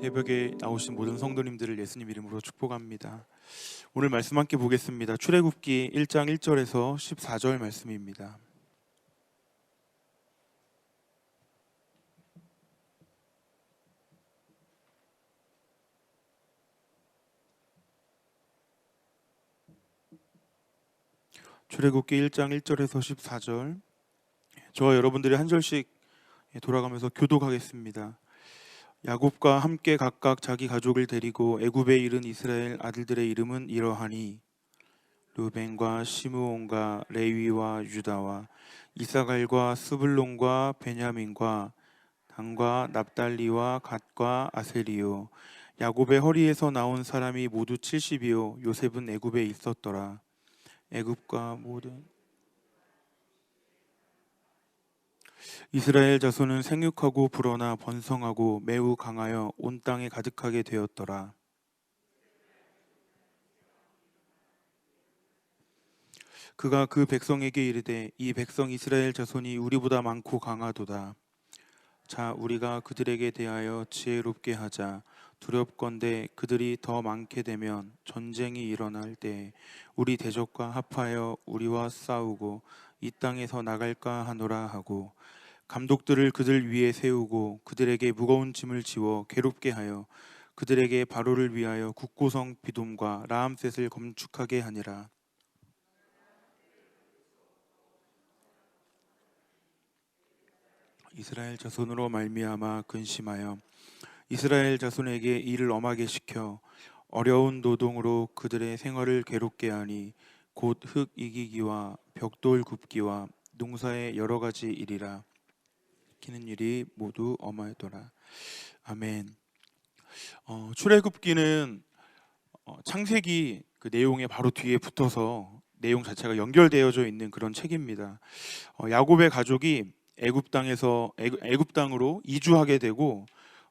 새벽에 나오신 모든 성도님들을 예수님 이름으로 축복합니다. 오늘 말씀 함께 보겠습니다. 출애굽기 1장 1절에서 14절 말씀입니다. 출애굽기 1장 1절에서 14절 저와 여러분들이 한 절씩 돌아가면서 교독하겠습니다. 야곱과 함께 각각 자기 가족을 데리고 애굽에 이른 이스라엘 아들들의 이름은 이러하니 루벤과 시므온과 레위와 유다와 이사갈과 스불론과 베냐민과 단과 납달리와 갓과 아세리요. 야곱의 허리에서 나온 사람이 모두 70이요. 요셉은 애굽에 있었더라. 애굽과 모든 이스라엘 자손은 생육하고 불어나 번성하고 매우 강하여 온 땅에 가득하게 되었더라. 그가 그 백성에게 이르되 이 백성 이스라엘 자손이 우리보다 많고 강하도다. 자 우리가 그들에게 대하여 지혜롭게 하자. 두렵건대 그들이 더 많게 되면 전쟁이 일어날 때 우리 대적과 합하여 우리와 싸우고 이 땅에서 나갈까 하노라 하고 감독들을 그들 위에 세우고 그들에게 무거운 짐을 지워 괴롭게 하여 그들에게 바로를 위하여 국고성 비돔과 라암셋을 검축하게 하니라. 이스라엘 자손으로 말미암아 근심하여 이스라엘 자손에게 일을 엄하게 시켜 어려운 노동으로 그들의 생활을 괴롭게 하니 곧 흙 이기기와 벽돌 굽기와 농사의 여러 가지 일이라 기는 일이 모두 엄하더라. 아멘. 어, 출애굽기는 어, 창세기 그 내용에 바로 뒤에 붙어서 내용 자체가 연결되어져 있는 그런 책입니다. 어, 야곱의 가족이 애굽 땅에서 애굽, 땅으로 이주하게 되고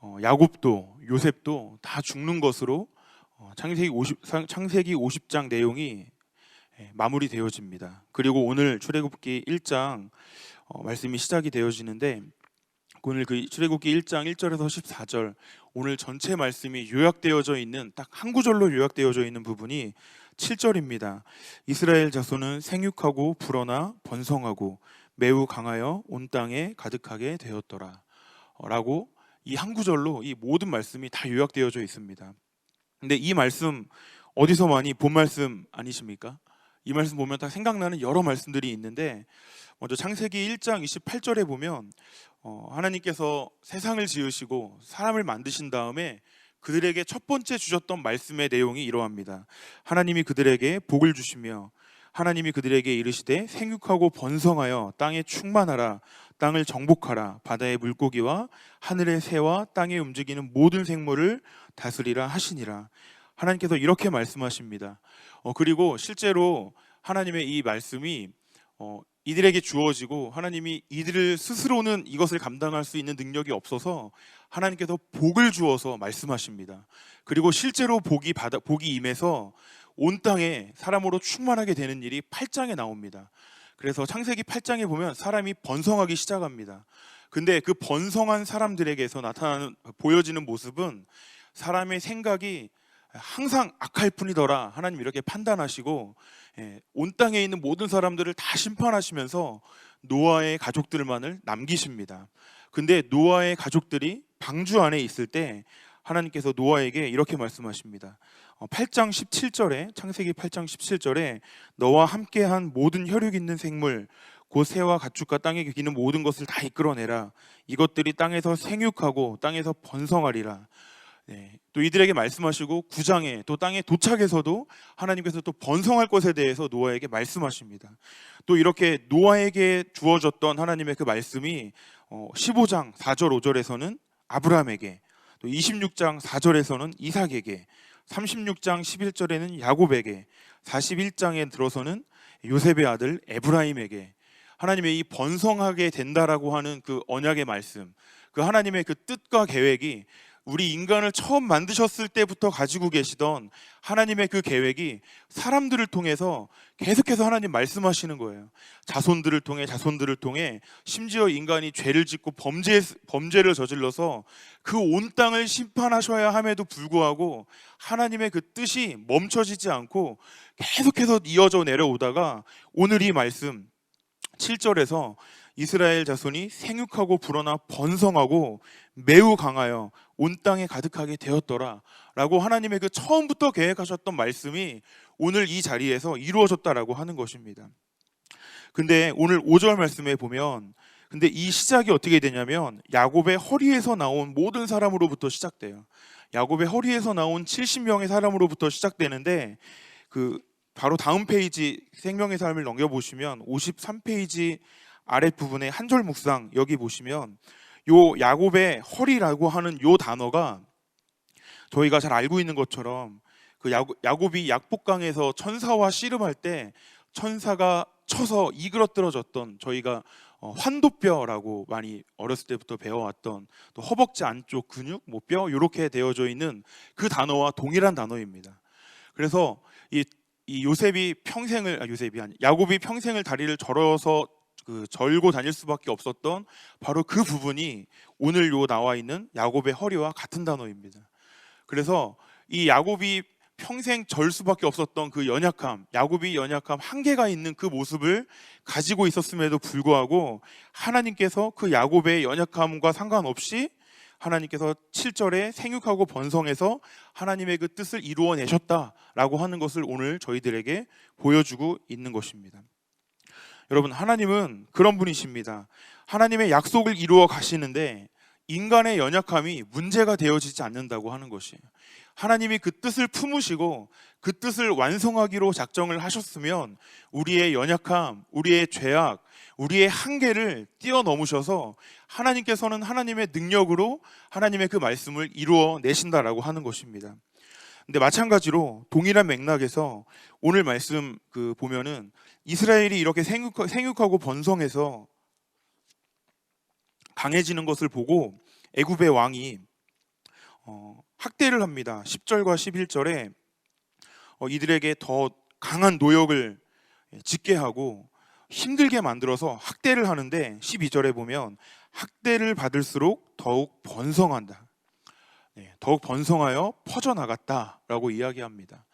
어, 야곱도 요셉도 다 죽는 것으로 어, 창세기 50 창세기 50장 내용이 예, 마무리되어집니다. 그리고 오늘 출애굽기 1장 어, 말씀이 시작이 되어지는데 오늘 그 출애굽기 1장 1절에서 14절 오늘 전체 말씀이 요약되어져 있는 딱 한 구절로 요약되어져 있는 부분이 7절입니다. 이스라엘 자손은 생육하고 불어나 번성하고 매우 강하여 온 땅에 가득하게 되었더라. 어, 라고 이 한 구절로 이 모든 말씀이 다 요약되어져 있습니다. 근데 이 말씀 어디서 많이 본 말씀 아니십니까? 이 말씀 보면 다 생각나는 여러 말씀들이 있는데 먼저 창세기 1장 28절에 보면 어, 하나님께서 세상을 지으시고 사람을 만드신 다음에 그들에게 첫 번째 주셨던 말씀의 내용이 이러합니다. 하나님이 그들에게 복을 주시며 하나님이 그들에게 이르시되 생육하고 번성하여 땅에 충만하라 땅을 정복하라 바다의 물고기와 하늘의 새와 땅에 움직이는 모든 생물을 다스리라 하시니라 하나님께서 이렇게 말씀하십니다. 어, 그리고 실제로 하나님의 이 말씀이 어, 이들에게 주어지고 하나님이 이들을 스스로는 이것을 감당할 수 있는 능력이 없어서 하나님께서 복을 주어서 말씀하십니다. 그리고 실제로 복이 받아 복이 임해서 온 땅에 사람으로 충만하게 되는 일이 8장에 나옵니다. 그래서 창세기 8장에 보면 사람이 번성하기 시작합니다. 근데 그 번성한 사람들에게서 나타나는 보여지는 모습은 사람의 생각이 항상 악할 뿐이더라. 하나님 이렇게 판단하시고 예, 온 땅에 있는 모든 사람들을 다 심판하시면서 노아의 가족들만을 남기십니다. 근데 노아의 가족들이 방주 안에 있을 때 하나님께서 노아에게 이렇게 말씀하십니다. 8장 17절에 창세기 8장 17절에 너와 함께한 모든 혈육 있는 생물 곧 새와 가축과 땅에 기는 모든 것을 다 이끌어내라. 이것들이 땅에서 생육하고 땅에서 번성하리라. 네, 또 이들에게 말씀하시고 구장에 또 땅에 도착해서도 하나님께서 또 번성할 것에 대해서 노아에게 말씀하십니다. 또 이렇게 노아에게 주어졌던 하나님의 그 말씀이 15장 4절 5절에서는 아브라함에게 또 26장 4절에서는 이삭에게 36장 11절에는 야곱에게 41장에 들어서는 요셉의 아들 에브라임에게 하나님의 이 번성하게 된다라고 하는 그 언약의 말씀 그 하나님의 그 뜻과 계획이 우리 인간을 처음 만드셨을 때부터 가지고 계시던 하나님의 그 계획이 사람들을 통해서 계속해서 하나님 말씀하시는 거예요. 자손들을 통해 자손들을 통해 심지어 인간이 죄를 짓고 범죄 범죄를 저질러서 그 온 땅을 심판하셔야 함에도 불구하고 하나님의 그 뜻이 멈춰지지 않고 계속해서 이어져 내려오다가 오늘 이 말씀 7절에서 이스라엘 자손이 생육하고 불어나 번성하고 매우 강하여 온 땅에 가득하게 되었더라 라고 하나님의 그 처음부터 계획하셨던 말씀이 오늘 이 자리에서 이루어졌다라고 하는 것입니다. 근데 오늘 5절 말씀에 보면 근데 이 시작이 어떻게 되냐면 야곱의 허리에서 나온 모든 사람으로부터 시작돼요. 야곱의 허리에서 나온 70명의 사람으로부터 시작되는데 그 바로 다음 페이지 생명의 삶을 넘겨 보시면 53페이지 아랫부분에 한절 묵상 여기 보시면 요 야곱의 허리라고 하는 요 단어가 저희가 잘 알고 있는 것처럼 그 야곱, 야곱 이 약복강에서 천사와 씨름할 때 천사가 쳐서 이그러뜨려졌던 저희가 어, 환도뼈라고 많이 어렸을 때부터 배워왔던 또 허벅지 안쪽 근육, 뭐 뼈 이렇게 되어져 있는 그 단어와 동일한 단어입니다. 그래서 이, 이 요셉이 평생을 아, 요셉이 아니 야곱이 평생을 다리를 절어서 그 절고 다닐 수밖에 없었던 바로 그 부분이 오늘 요 나와 있는 야곱의 허리와 같은 단어입니다. 그래서 이 야곱이 평생 절 수밖에 없었던 그 연약함, 야곱이 연약함 한계가 있는 그 모습을 가지고 있었음에도 불구하고 하나님께서 그 야곱의 연약함과 상관없이 하나님께서 7절에 생육하고 번성해서 하나님의 그 뜻을 이루어내셨다라고 하는 것을 오늘 저희들에게 보여주고 있는 것입니다. 여러분, 하나님은 그런 분이십니다. 하나님의 약속을 이루어 가시는데 인간의 연약함이 문제가 되어지지 않는다고 하는 것이에요. 하나님이 그 뜻을 품으시고 그 뜻을 완성하기로 작정을 하셨으면 우리의 연약함, 우리의 죄악, 우리의 한계를 뛰어넘으셔서 하나님께서는 하나님의 능력으로 하나님의 그 말씀을 이루어 내신다라고 하는 것입니다. 근데 마찬가지로 동일한 맥락에서 오늘 말씀 그 보면은 이스라엘이 이렇게 생육, 생육 하고 번성해서 강해지는 것을 보고 애굽의 왕이 어, 학대를 합니다. 10절과 11절에 어, 이들에게 더 강한 노역을 짓게 하고 힘들게 만들어서 학대를 하는데 12절에 보면 학대를 받을수록 더욱 번성한다. 네, 더욱 번성하여 퍼져나갔다라고 이야기합니다.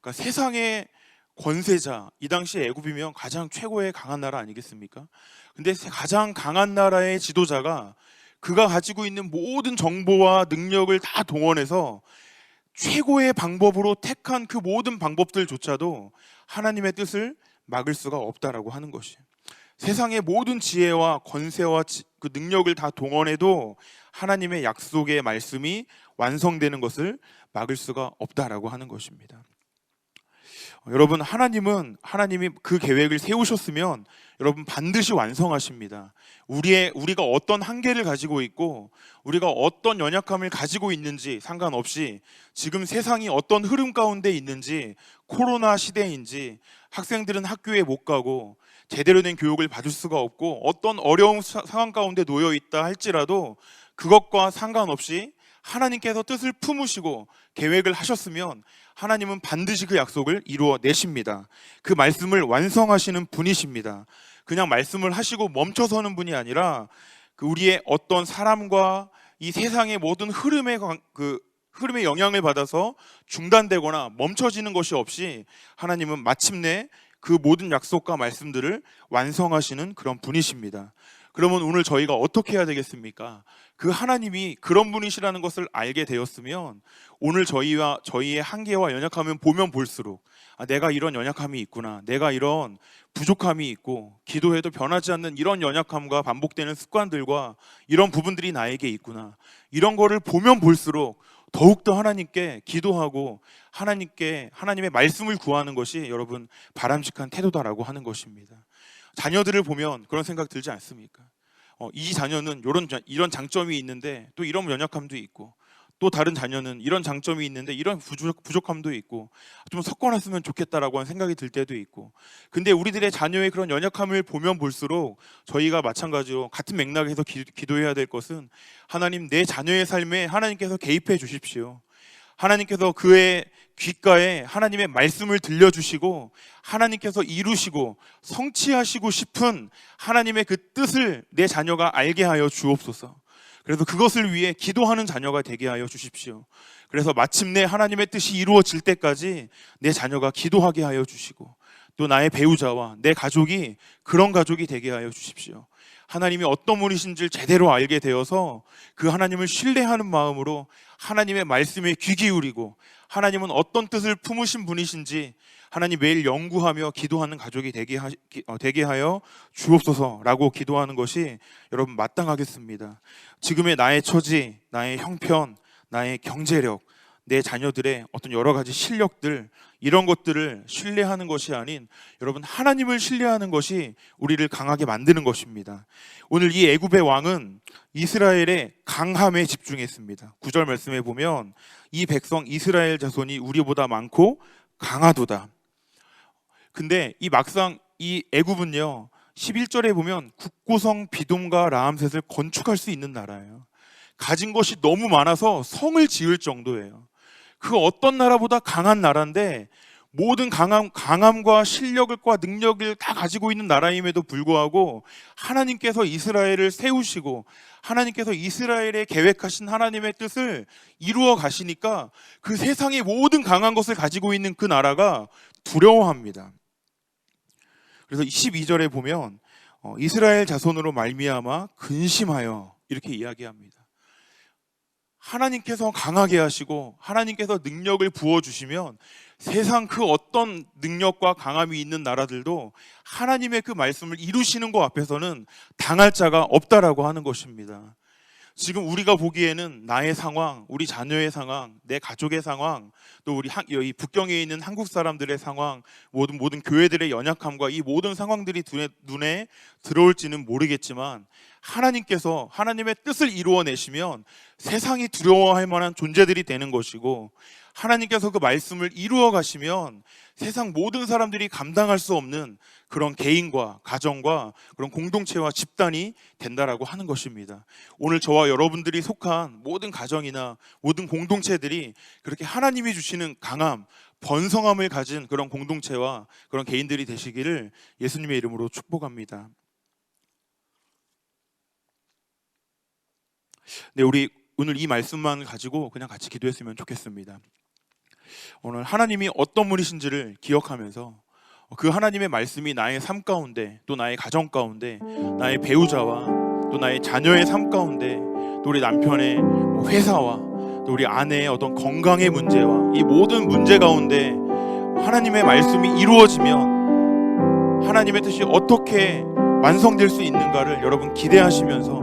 그러니까 세상의 권세자, 이 당시 애굽이면 가장 최고의 강한 나라 아니겠습니까? 근데 가장 강한 나라의 지도자가 그가 가지고 있는 모든 정보와 능력을 다 동원해서 최고의 방법으로 택한 그 모든 방법들조차도 하나님의 뜻을 막을 수가 없다라고 하는 것이에요. 세상의 모든 지혜와 권세와 그 능력을 다 동원해도 하나님의 약속의 말씀이 완성되는 것을 막을 수가 없다라고 하는 것입니다. 여러분 하나님은 하나님이 그 계획을 세우셨으면 여러분 반드시 완성하십니다. 우리의 우리가 어떤 한계를 가지고 있고 우리가 어떤 연약함을 가지고 있는지 상관없이 지금 세상이 어떤 흐름 가운데 있는지 코로나 시대인지 학생들은 학교에 못 가고 제대로 된 교육을 받을 수가 없고 어떤 어려운 상황 가운데 놓여 있다 할지라도 그것과 상관없이 하나님께서 뜻을 품으시고 계획을 하셨으면 하나님은 반드시 그 약속을 이루어 내십니다. 그 말씀을 완성하시는 분이십니다. 그냥 말씀을 하시고 멈춰서는 분이 아니라 그 우리의 어떤 사람과 이 세상의 모든 흐름의 그 흐름의 영향을 받아서 중단되거나 멈춰지는 것이 없이 하나님은 마침내 그 모든 약속과 말씀들을 완성하시는 그런 분이십니다. 그러면 오늘 저희가 어떻게 해야 되겠습니까? 그 하나님이 그런 분이시라는 것을 알게 되었으면 오늘 저희와 저희의 한계와 연약함을 보면 볼수록 아, 내가 이런 연약함이 있구나. 내가 이런 부족함이 있고 기도해도 변하지 않는 이런 연약함과 반복되는 습관들과 이런 부분들이 나에게 있구나. 이런 거를 보면 볼수록 더욱더 하나님께 기도하고 하나님께 하나님의 말씀을 구하는 것이 여러분 바람직한 태도다라고 하는 것입니다. 자녀들을 보면 그런 생각 들지 않습니까? 어, 이 자녀는 이런 이런 장점이 있는데 또 이런 연약함도 있고 또 다른 자녀는 이런 장점이 있는데 이런 부족, 부족함도 있고 좀 섞어놨으면 좋겠다라고 하는 생각이 들 때도 있고 근데 우리들의 자녀의 그런 연약함을 보면 볼수록 저희가 마찬가지로 같은 맥락에서 기, 기도해야 될 것은 하나님 내 자녀의 삶에 하나님께서 개입해 주십시오. 하나님께서 그의 귓가에 하나님의 말씀을 들려주시고 하나님께서 이루시고 성취하시고 싶은 하나님의 그 뜻을 내 자녀가 알게 하여 주옵소서. 그래서 그것을 위해 기도하는 자녀가 되게 하여 주십시오. 그래서 마침내 하나님의 뜻이 이루어질 때까지 내 자녀가 기도하게 하여 주시고 또 나의 배우자와 내 가족이 그런 가족이 되게 하여 주십시오. 하나님이 어떤 분이신지를 제대로 알게 되어서 그 하나님을 신뢰하는 마음으로 하나님의 말씀에 귀 기울이고 하나님은 어떤 뜻을 품으신 분이신지 하나님 매일 연구하며 기도하는 가족이 되게, 하, 어, 되게 하여 주옵소서라고 기도하는 것이 여러분 마땅하겠습니다. 지금의 나의 처지, 나의 형편, 나의 경제력, 내 자녀들의 어떤 여러 가지 실력들 이런 것들을 신뢰하는 것이 아닌 여러분 하나님을 신뢰하는 것이 우리를 강하게 만드는 것입니다. 오늘 이 애굽의 왕은 이스라엘의 강함에 집중했습니다. 구절 말씀에 보면 이 백성 이스라엘 자손이 우리보다 많고 강하도다. 근데 이 막상 이 애굽은요. 11절에 보면 국고성 비돔과 라암셋을 건축할 수 있는 나라예요. 가진 것이 너무 많아서 성을 지을 정도예요. 그 어떤 나라보다 강한 나라인데 모든 강함, 강함과 실력과 능력을 다 가지고 있는 나라임에도 불구하고 하나님께서 이스라엘을 세우시고 하나님께서 이스라엘에 계획하신 하나님의 뜻을 이루어 가시니까 그 세상의 모든 강한 것을 가지고 있는 그 나라가 두려워합니다. 그래서 12절에 보면 어, 이스라엘 자손으로 말미암아 근심하여 이렇게 이야기합니다. 하나님께서 강하게 하시고 하나님께서 능력을 부어 주시면 세상 그 어떤 능력과 강함이 있는 나라들도 하나님의 그 말씀을 이루시는 것 앞에서는 당할 자가 없다라고 하는 것입니다. 지금 우리가 보기에는 나의 상황, 우리 자녀의 상황, 내 가족의 상황, 또 우리 한- 여기 북경에 있는 한국 사람들의 상황, 모든 모든 교회들의 연약함과 이 모든 상황들이 눈에, 눈에 들어올지는 모르겠지만 하나님께서 하나님의 뜻을 이루어내시면 세상이 두려워할 만한 존재들이 되는 것이고 하나님께서 그 말씀을 이루어 가시면 세상 모든 사람들이 감당할 수 없는 그런 개인과 가정과 그런 공동체와 집단이 된다라고 하는 것입니다. 오늘 저와 여러분들이 속한 모든 가정이나 모든 공동체들이 그렇게 하나님이 주시는 강함, 번성함을 가진 그런 공동체와 그런 개인들이 되시기를 예수님의 이름으로 축복합니다. 네, 우리 오늘 이 말씀만 가지고 그냥 같이 기도했으면 좋겠습니다. 오늘 하나님이 어떤 분이신지를 기억하면서 그 하나님의 말씀이 나의 삶 가운데 또 나의 가정 가운데 나의 배우자와 또 나의 자녀의 삶 가운데 또 우리 남편의 뭐 회사와 또 우리 아내의 어떤 건강의 문제와 이 모든 문제 가운데 하나님의 말씀이 이루어지면 하나님의 뜻이 어떻게 완성될 수 있는가를 여러분 기대하시면서 어,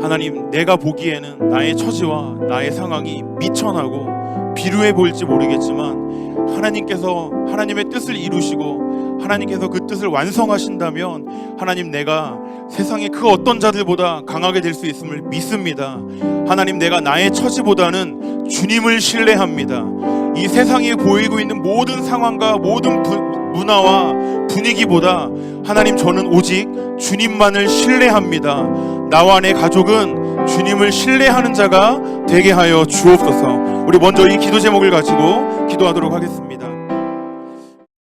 하나님 내가 보기에는 나의 처지와 나의 상황이 미천하고 비루해 보일지 모르겠지만 하나님께서 하나님의 뜻을 이루시고 하나님께서 그 뜻을 완성하신다면 하나님 내가 세상의 그 어떤 자들보다 강하게 될 수 있음을 믿습니다. 하나님 내가 나의 처지보다는 주님을 신뢰합니다. 이 세상에 보이고 있는 모든 상황과 모든 부, 문화와 분위기보다 하나님 저는 오직 주님만을 신뢰합니다. 나와 내 가족은 주님을 신뢰하는 자가 되게 하여 주옵소서. 우리 먼저 이 기도 제목을 가지고 기도하도록 하겠습니다.